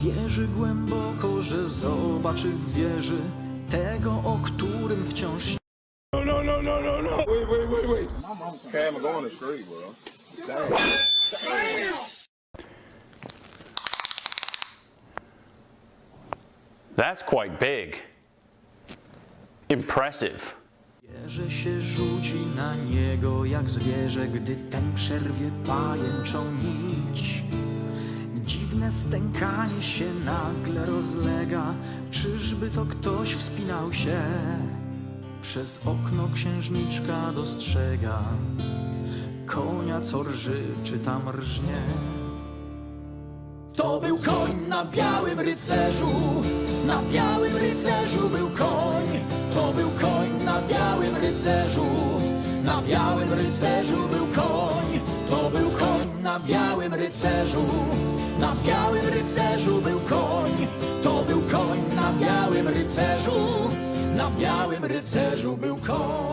Wierzy głęboko, że zobaczy w wieży tego, o którym wciąż Wait, wait, wait, wait. Cam, I'm going to street, bro. That's quite big. Impressive. Że się rzuci na niego jak zwierzę, gdy ten przerwie pajęczą nić. Stękanie się nagle rozlega, czyżby to ktoś wspinał się? Przez okno księżniczka dostrzega konia, co rży, czy tam rżnie. To był koń na białym rycerzu, na białym rycerzu był koń. To był koń na białym rycerzu, na białym rycerzu był koń. To był koń na białym rycerzu, na białym rycerzu był koń. To był koń na białym rycerzu, na białym rycerzu był koń.